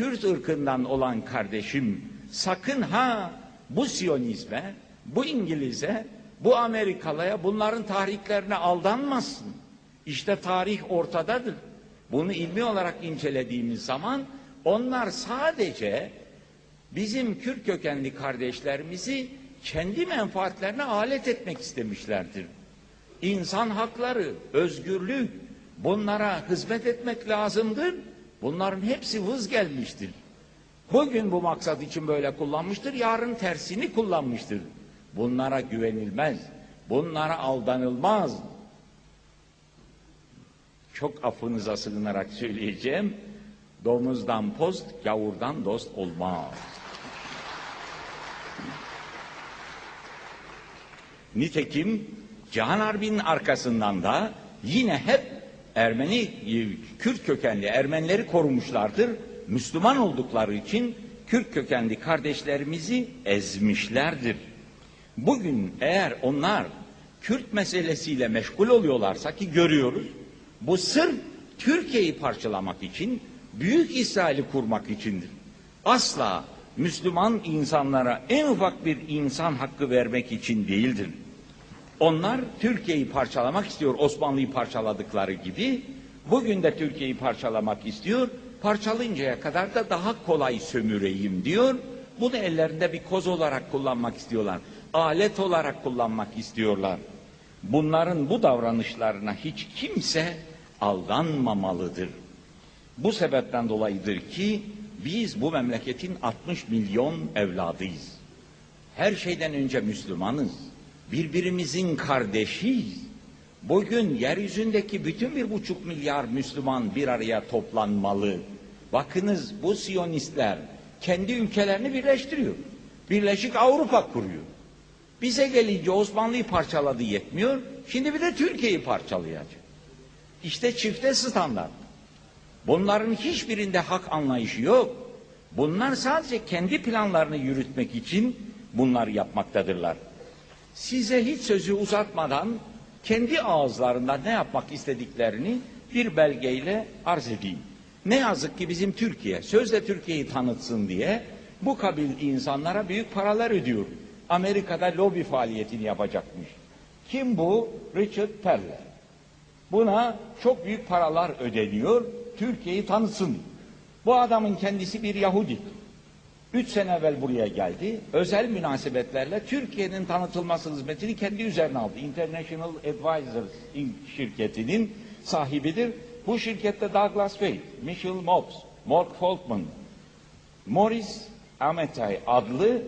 Kürt ırkından olan kardeşim sakın ha bu Siyonizme, bu İngiliz'e, bu Amerikalıya bunların tarihlerine aldanmasın. İşte tarih ortadadır. Bunu ilmi olarak incelediğimiz zaman onlar sadece bizim Kürt kökenli kardeşlerimizi kendi menfaatlerine alet etmek istemişlerdir. İnsan hakları, özgürlük bunlara hizmet etmek lazımdır. Bunların hepsi vız gelmiştir. Bugün bu maksat için böyle kullanmıştır, yarın tersini kullanmıştır. Bunlara güvenilmez, bunlara aldanılmaz. Çok affınıza sığınarak söyleyeceğim. Domuzdan post, gavurdan dost olmaz. Nitekim Cihan Harbi'nin arkasından da yine hep Ermeni, Kürt kökenli Ermenileri korumuşlardır. Müslüman oldukları için Kürt kökenli kardeşlerimizi ezmişlerdir. Bugün eğer onlar Kürt meselesiyle meşgul oluyorlarsa ki görüyoruz, bu sırf Türkiye'yi parçalamak için, Büyük İsrail'i kurmak içindir. Asla Müslüman insanlara en ufak bir insan hakkı vermek için değildir. Onlar Türkiye'yi parçalamak istiyor Osmanlı'yı parçaladıkları gibi. Bugün de Türkiye'yi parçalamak istiyor. Parçalayıncaya kadar da daha kolay sömüreyim diyor. Bunu ellerinde bir koz olarak kullanmak istiyorlar. Alet olarak kullanmak istiyorlar. Bunların bu davranışlarına hiç kimse aldanmamalıdır. Bu sebepten dolayıdır ki biz bu memleketin 60 milyon evladıyız. Her şeyden önce Müslümanız. Birbirimizin kardeşiyiz. Bugün yeryüzündeki bütün bir buçuk milyar Müslüman bir araya toplanmalı. Bakınız bu Siyonistler kendi ülkelerini birleştiriyor. Birleşik Avrupa kuruyor. Bize gelince Osmanlı'yı parçaladı yetmiyor. Şimdi bir de Türkiye'yi parçalayacak. İşte çifte standart. Bunların hiçbirinde hak anlayışı yok. Bunlar sadece kendi planlarını yürütmek için bunlar yapmaktadırlar. Size hiç sözü uzatmadan kendi ağızlarından ne yapmak istediklerini bir belgeyle arz edeyim. Ne yazık ki bizim Türkiye sözde Türkiye'yi tanıtsın diye bu kabil insanlara büyük paralar ödüyor. Amerika'da lobi faaliyetini yapacakmış. Kim bu? Richard Perler. Buna çok büyük paralar ödeniyor. Türkiye'yi tanısın. Bu adamın kendisi bir Yahudi. Üç sene evvel buraya geldi. Özel münasebetlerle Türkiye'nin tanıtılması hizmetini kendi üzerine aldı. International Advisors şirketinin sahibidir. Bu şirkette Douglas Fay, Michel Mobs, Mark Folkman, Morris Ametay adlı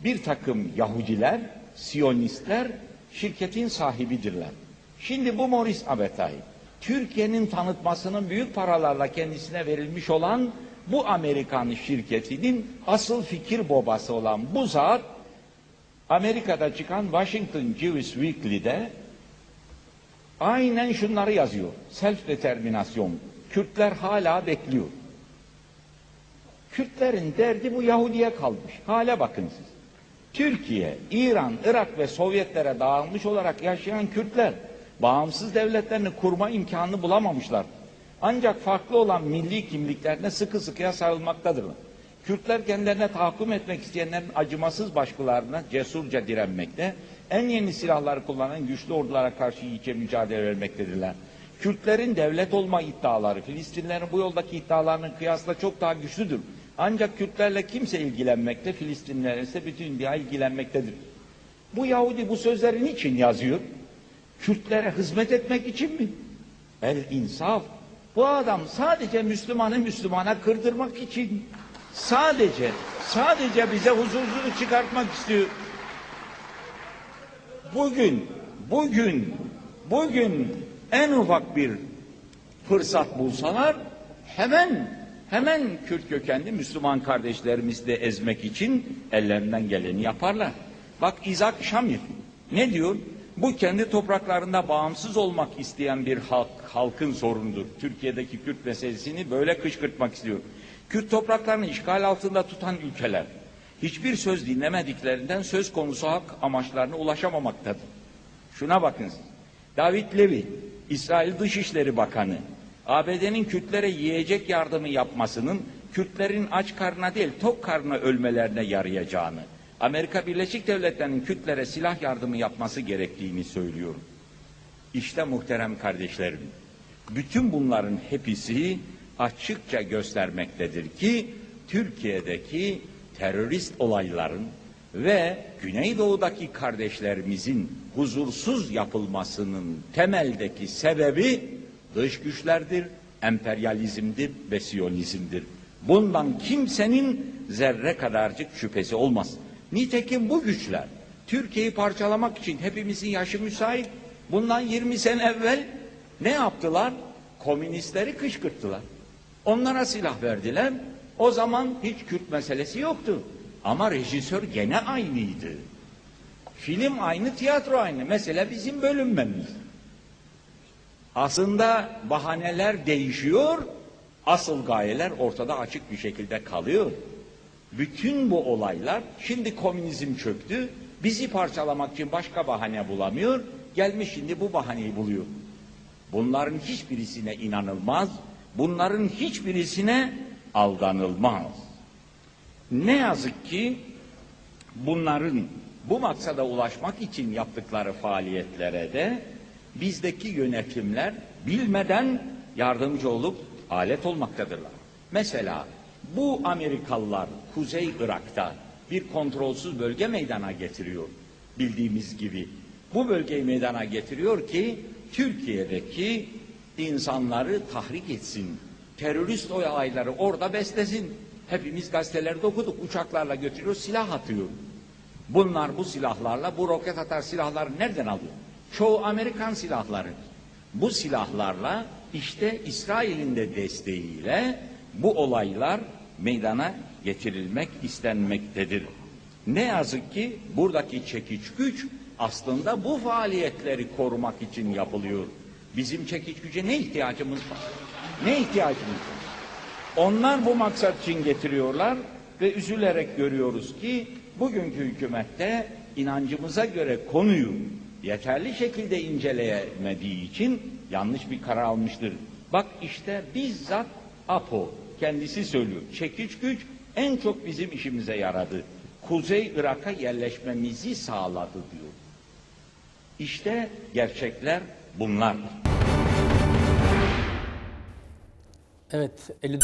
bir takım Yahudiler, Siyonistler şirketin sahibidirler. Şimdi bu Morris Ametay, Türkiye'nin tanıtmasının büyük paralarla kendisine verilmiş olan bu Amerikan şirketinin asıl fikir babası olan bu zat Amerika'da çıkan Washington Jewish Weekly'de aynen şunları yazıyor. Self determinasyon. Kürtler hala bekliyor. Kürtlerin derdi bu Yahudi'ye kalmış. Hale bakın siz. Türkiye, İran, Irak ve Sovyetlere dağılmış olarak yaşayan Kürtler bağımsız devletlerini kurma imkanını bulamamışlar. Ancak farklı olan milli kimliklerine sıkı sıkıya sarılmaktadırlar. Kürtler kendilerine tahakküm etmek isteyenlerin acımasız başkalarına cesurca direnmekte, en yeni silahları kullanan güçlü ordulara karşı iyice mücadele vermektedirler. Kürtlerin devlet olma iddiaları, Filistinlerin bu yoldaki iddialarının kıyasla çok daha güçlüdür. Ancak Kürtlerle kimse ilgilenmekte, Filistinler ise bütün dünya ilgilenmektedir. Bu Yahudi bu sözleri niçin yazıyor? Kürtlere hizmet etmek için mi? El insaf. Bu adam sadece Müslümanı Müslümana kırdırmak için sadece sadece bize huzursuzluk çıkartmak istiyor. Bugün bugün bugün en ufak bir fırsat bulsalar hemen hemen Kürt kökenli Müslüman kardeşlerimizi de ezmek için ellerinden geleni yaparlar. Bak İzak Şamir ne diyor? Bu kendi topraklarında bağımsız olmak isteyen bir halk, halkın sorunudur. Türkiye'deki Kürt meselesini böyle kışkırtmak istiyor. Kürt topraklarını işgal altında tutan ülkeler hiçbir söz dinlemediklerinden söz konusu hak amaçlarına ulaşamamaktadır. Şuna bakın. David Levy, İsrail Dışişleri Bakanı, ABD'nin Kürtlere yiyecek yardımı yapmasının Kürtlerin aç karnına değil tok karnına ölmelerine yarayacağını, Amerika Birleşik Devletleri'nin Kürtlere silah yardımı yapması gerektiğini söylüyorum. İşte muhterem kardeşlerim, bütün bunların hepsi açıkça göstermektedir ki Türkiye'deki terörist olayların ve Güneydoğu'daki kardeşlerimizin huzursuz yapılmasının temeldeki sebebi dış güçlerdir, emperyalizmdir ve siyonizmdir. Bundan kimsenin zerre kadarcık şüphesi olmaz. Nitekim bu güçler Türkiye'yi parçalamak için hepimizin yaşı müsait. Bundan 20 sene evvel ne yaptılar? Komünistleri kışkırttılar. Onlara silah verdiler. O zaman hiç Kürt meselesi yoktu. Ama rejisör gene aynıydı. Film aynı, tiyatro aynı. Mesela bizim bölünmemiz. Aslında bahaneler değişiyor, asıl gayeler ortada açık bir şekilde kalıyor. Bütün bu olaylar, şimdi komünizm çöktü, bizi parçalamak için başka bahane bulamıyor, gelmiş şimdi bu bahaneyi buluyor. Bunların hiçbirisine inanılmaz, bunların hiçbirisine aldanılmaz. Ne yazık ki bunların bu maksada ulaşmak için yaptıkları faaliyetlere de bizdeki yönetimler bilmeden yardımcı olup alet olmaktadırlar. Mesela bu Amerikalılar Kuzey Irak'ta bir kontrolsüz bölge meydana getiriyor bildiğimiz gibi. Bu bölgeyi meydana getiriyor ki Türkiye'deki insanları tahrik etsin. Terörist olayları orada beslesin. Hepimiz gazetelerde okuduk. Uçaklarla götürüyor, silah atıyor. Bunlar bu silahlarla, bu roket atar silahları nereden alıyor? Çoğu Amerikan silahları. Bu silahlarla işte İsrail'in de desteğiyle bu olaylar meydana getirilmek istenmektedir. Ne yazık ki buradaki çekiç güç aslında bu faaliyetleri korumak için yapılıyor. Bizim çekiç güce ne ihtiyacımız var? Ne ihtiyacımız var? Onlar bu maksat için getiriyorlar ve üzülerek görüyoruz ki bugünkü hükümette inancımıza göre konuyu yeterli şekilde inceleyemediği için yanlış bir karar almıştır. Bak işte bizzat APO kendisi söylüyor. Çekiç güç en çok bizim işimize yaradı. Kuzey Irak'a yerleşmemizi sağladı diyor. İşte gerçekler bunlar. Evet, 50